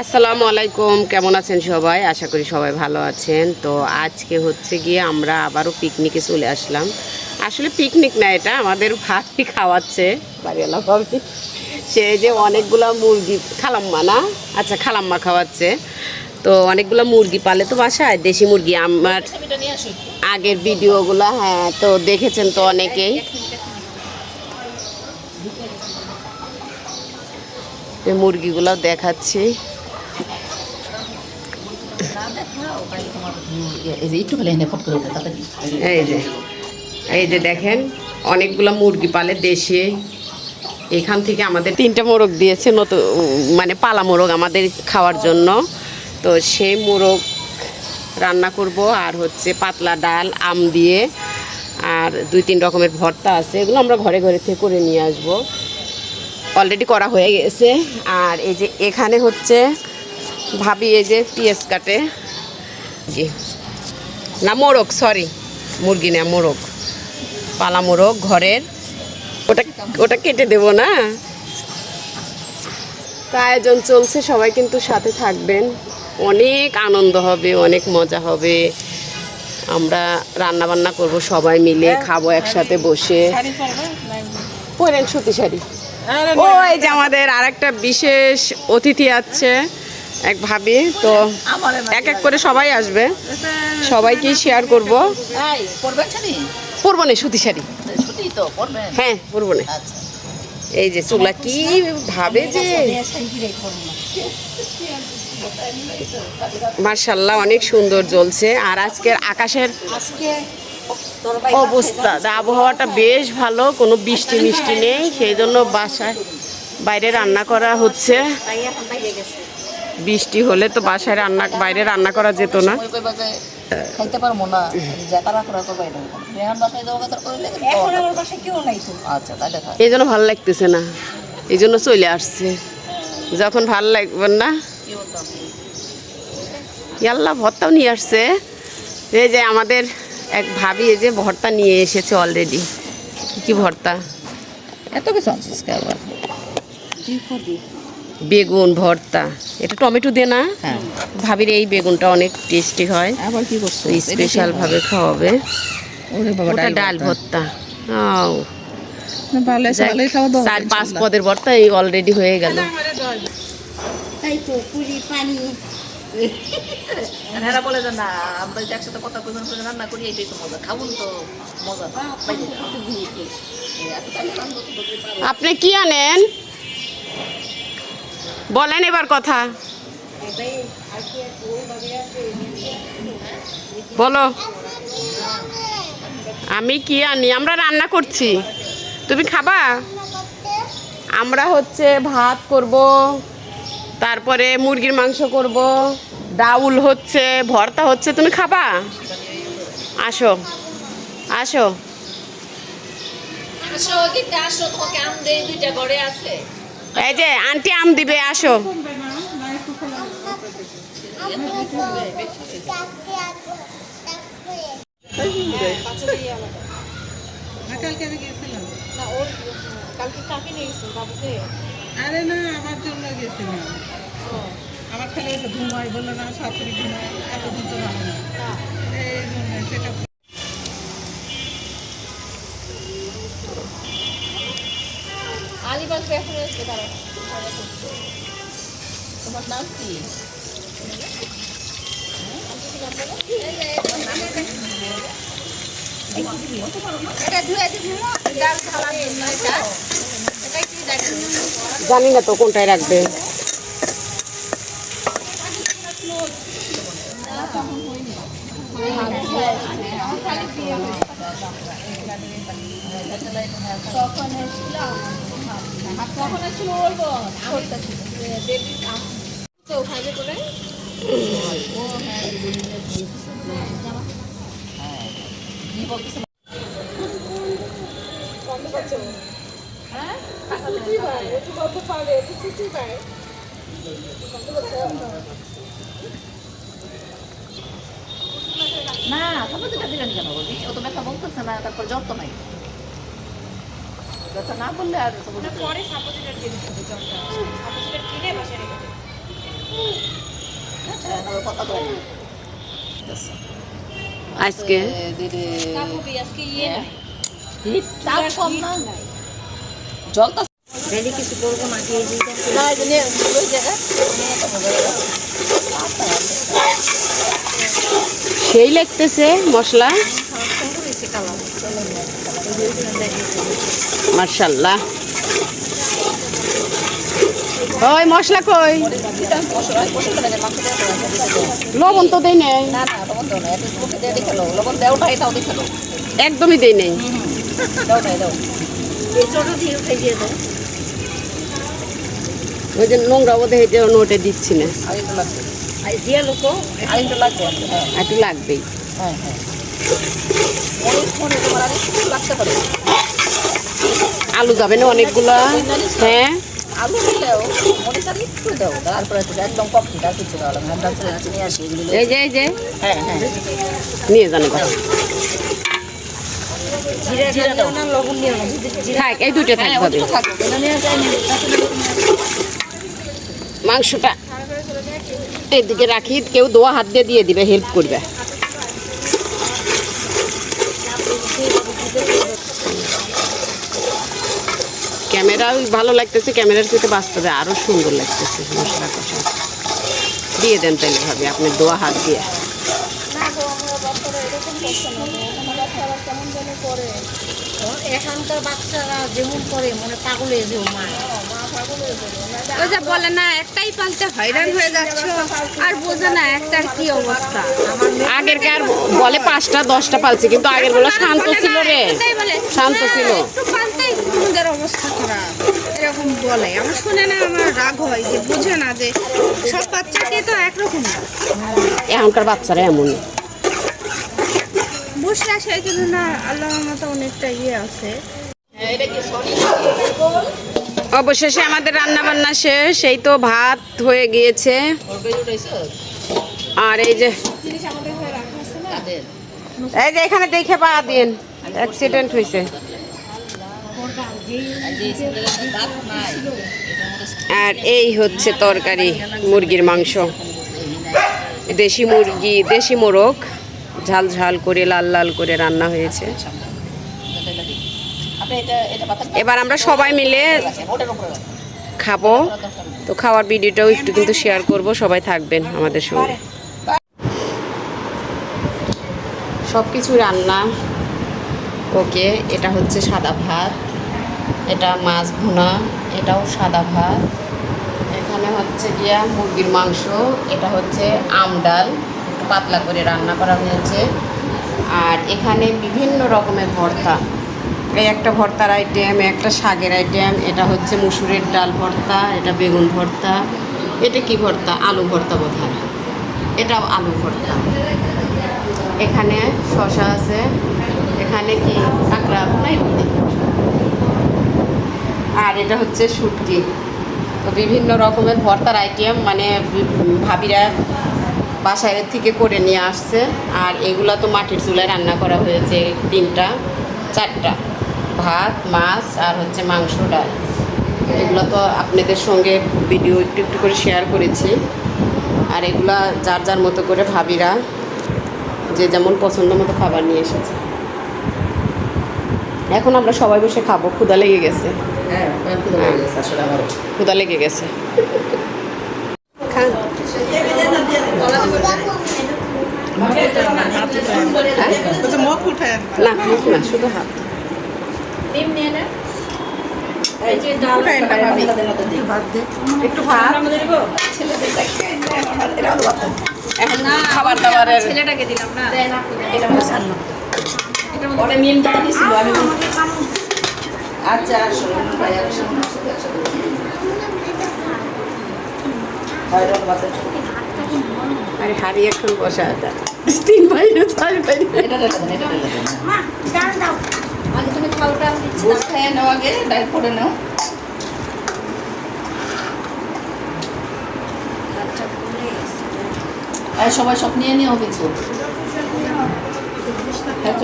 আসসালামু আলাইকুম কেমন আছেন সবাই? আশা করি সবাই ভালো আছেন। তো আজকে হচ্ছে গিয়ে আমরা আবারও পিকনিকে চলে আসলাম। আসলে পিকনিক না এটা আমাদের ভাবি খাওয়াচ্ছে। বাড়িওয়ালা ভাবি সে যে অনেকগুলো মুরগি খালাম্মা না? আচ্ছা খালাম্মা খাওয়াচ্ছে। তো অনেকগুলো মুরগি পালে তো বাসায় দেশি মুরগি। আমার আগের ভিডিওগুলো হ্যাঁ তো দেখেছেন তো অনেকেই। মুরগিগুলো দেখাচ্ছি। এই যে এই যে দেখেন, অনেকগুলো মুরগি পালে দেশে। এখান থেকে আমাদের তিনটা মোরগ দিয়েছে নতুন মানে পালা মোরগ আমাদের খাওয়ার জন্য। তো সেই মোরগ রান্না করব, আর হচ্ছে পাতলা ডাল, আম দিয়ে, আর দুই তিন রকমের ভর্তা আছে। এগুলো আমরা ঘরে ঘরে থেকে করে নিয়ে আসব। অলরেডি করা হয়ে গেছে। আর এই যে এখানে হচ্ছে ভাবি এই যে পেঁয়াজ কাটে। জি। না মোরগ সরি মুরগি না মোরগ। পালা মোরগ ঘরের। ওটা ওটা কেটে দেব না? তা আয়োজন চলছে সবাই কিন্তু সাথে থাকবেন। অনেক আনন্দ হবে অনেক মজা হবে। আমরা রান্না বান্না করব সবাই মিলে খাব একসাথে বসে। পরেন সুতি শাড়ি। ওই যে আমাদের আরেকটা বিশেষ অতিথি আছে এক ভাবি তো এক এক করে সবাই আসবে। সবাইকেই শেয়ার করব। এই পড়বেন ছানি পরবো সুতি শাড়ি। ছুটি তো পড়বেন হ্যাঁ পরবো না। আচ্ছা। এই যে চুলা কি ভাবে যে মার্শাল্লাহ অনেক সুন্দর জ্বলছে। আর আজকের আকাশের আজকে অবস্থা। আবহাওয়াটা বেশ ভালো কোনো বৃষ্টি মিষ্টি নেই সেই জন্য বাসায় বাইরে রান্না করা হচ্ছে। বৃষ্টি হলে তো বাসায় রান্না বাইরে রান্না করা যেত না। খাইতে পারব আচ্ছা তাই দেখা এই জন্য ভালো লাগতেছে না এই জন্য চলে আসছে। যখন ভালো লাগবে না ইয়াল্লা ভর্তাও নিয়ে আসছে। এই যে আমাদের এক ভাবি এই যে ভর্তা নিয়ে এসেছে অলরেডি কি কি ভর্তা? এত কিছু আনছিস কে আবার বেগুন ভর্তা। এটা টমেটো দিয়ে না? হ্যাঁ। ভাবির এই বেগুনটা অনেক টেস্টি হয়। আবার কি করছ? স্পেশাল ভাবে খাওয়াবে। ওরে বাবা ওটা ডাল ভর্তা। আও। ভালো আছে ভালোই খাওয়া দাওয়া চার পাঁচ পদের ভর্তা এই অলরেডি হয়ে গেল। তাই তো পুরি পানি। এনারা বলে যে, না, আমরা যদি একসাথে কথা রান্না করি তো মজা। খাবুন তো, মজা। আপনি কি আনেন? বলেন এবার কথা। বলো। আমি কি আনি? আমরা রান্না করছি। তুমি খাবা? আমরা হচ্ছে ভাত করব। তারপরে মুরগির মাংস করব ডাউল হচ্ছে ভর্তা হচ্ছে তুমি খাবা? আসো আসো। আসো দিতে আসো তোমাকে আম দেই দুইটা ঘরে আছে। এই যে আন্টি আম দিবে আসো। আরে না আমার জন্য গেছিলাম আমার ছেলে এসে ঘুমাই বলল না শাশুড়ি ঘুমাই এত দিন তো ভালো না এই জন্য সেটা তোমার নাম কি জানি না তো কোনটায় রাখবে। না সবাই দিকে দিলেন কেন বলবি? ও তো ব্যথা বলতেছে না তারপর জ্বর তো নাই। ব্যথা না বললে আর পরে সাপোজিটার জলটা। সাপোজিটার কিনে বাসায় রেখে দেবে। কথা বলে আজকে? দিদি আজকে ইয়ে নাই। তাও কম না জল তো রেডি কিছু করব না দিয়ে দিতে না এই যে নিয়ে ওই জায়গা নিয়ে তো মজা লাগে। সেই লাগতেছে মশলা। মার্শাল্লাহ ওই মশলা কই? লবণ তো দেই নেই। একদমই দেই নেই। দাও দাও। ওই যে নোংরা বোধ হয় যে ওটা দিচ্ছি না। একটু লাগবেই হ্যাঁ হ্যাঁ মনে আলু যাবে না অনেকগুলা? হ্যাঁ? এই যে এই যে। নিয়ে জানো কথা জিরা জিরা দাও দাও। না লবণ নিও না যদি জিরা থাক এই থাক হ্যাঁ ভাবে ওটুকু থাকুক এটা নিয়ে যাই না মাংসটা এদিকে রাখি, কেউ দোয়া হাত দিয়ে দিয়ে দিবে হেল্প করবে। ক্যামেরাও ভালো লাগতেছে, ক্যামেরার সাথে বাস্তবে আরও সুন্দর লাগতেছে, মশলা কষা। দিয়ে দেন তাহলে ভাবে, আপনি দোয়া হাত দিয়ে। এখানকার বাচ্চারা যেমন করে মনে পাগল হয়ে যাও মা। ওই যে বলে না একটাই পালতে হয়রান হয়ে যাচ্ছ আর বোঝে না একটার কি অবস্থা। আগেরকার বলে পাঁচটা দশটা পালছে কিন্তু আগেরগুলো শান্ত ছিল রে। শান্ত ছিল। একটু তোমাদের অবস্থা খারাপ। এরকম বলে। আমার শুনে না আমার রাগ হয় যে বুঝে না যে সব বাচ্চাকে তো একরকম না। এখনকার বাচ্চারা এমনই। আসে এই জন্য না মতো অনেকটা ইয়ে আছে। অবশেষে আমাদের রান্না বান্না শেষ, এই তো ভাত হয়ে গিয়েছে। আর এই যে এই যে এখানে দেখে পা দিন অ্যাক্সিডেন্ট হয়েছে আর এই হচ্ছে তরকারি, মুরগির মাংস। দেশি মুরগি, দেশি মোরগ। ঝাল ঝাল করে লাল লাল করে রান্না হয়েছে। পাতা এবার আমরা সবাই মিলে। খাব। তো খাওয়ার ভিডিওটাও একটু কিন্তু শেয়ার করব সবাই থাকবেন আমাদের সঙ্গে। সব কিছু রান্না ওকে এটা হচ্ছে সাদা ভাত এটা মাছ ভুনা এটাও সাদা ভাত। এখানে হচ্ছে গিয়া মুরগির মাংস এটা হচ্ছে আম ডাল। পাতলা করে রান্না করা হয়েছে। আর এখানে বিভিন্ন রকমের ভর্তা। এই একটা ভর্তার আইটেম একটা শাকের আইটেম এটা হচ্ছে মুসুরের ডাল ভর্তা, এটা বেগুন ভর্তা। এটা কি ভর্তা? আলু ভর্তা বোধ হয় এটাও আলু ভর্তা। এখানে শশা আছে। এখানে কি? কাঁকড়া নাই আর এটা হচ্ছে শুটকি। তো বিভিন্ন রকমের ভর্তার আইটেম মানে ভাবিরা বাসায় থেকে করে নিয়ে আসছে। আর এগুলা তো মাটির চুলায় রান্না করা হয়েছে তিনটা চারটা। ভাত মাছ আর হচ্ছে মাংস ডাল। এগুলো তো আপনাদের সঙ্গে ভিডিও একটু একটু করে শেয়ার করেছি। আর এগুলা যার যার মতো করে ভাবিরা যে যেমন পছন্দ মতো খাবার নিয়ে এসেছে। এখন আমরা সবাই বসে খাব। ক্ষুদা লেগে গেছে। হ্যাঁ ক্ষুদা লেগে গেছে। না মুখ না শুধু হাত। ডিম নিয়ে না এই যে ডাল উঠাই না ভাবি একটু ভাত এখন খাবার দাবারের ছেলেটাকে দিলাম না আচ্ছা আসো ভাই আসো হয়রান বাতাস আরে হাড়ি এখন বসা আছে তিন আগে তুমি খাওয়াটা খেয়ে নাও আগে ডাল করে নাও। আর সবাই সব নিয়ে নিও কিছু। হ্যাঁ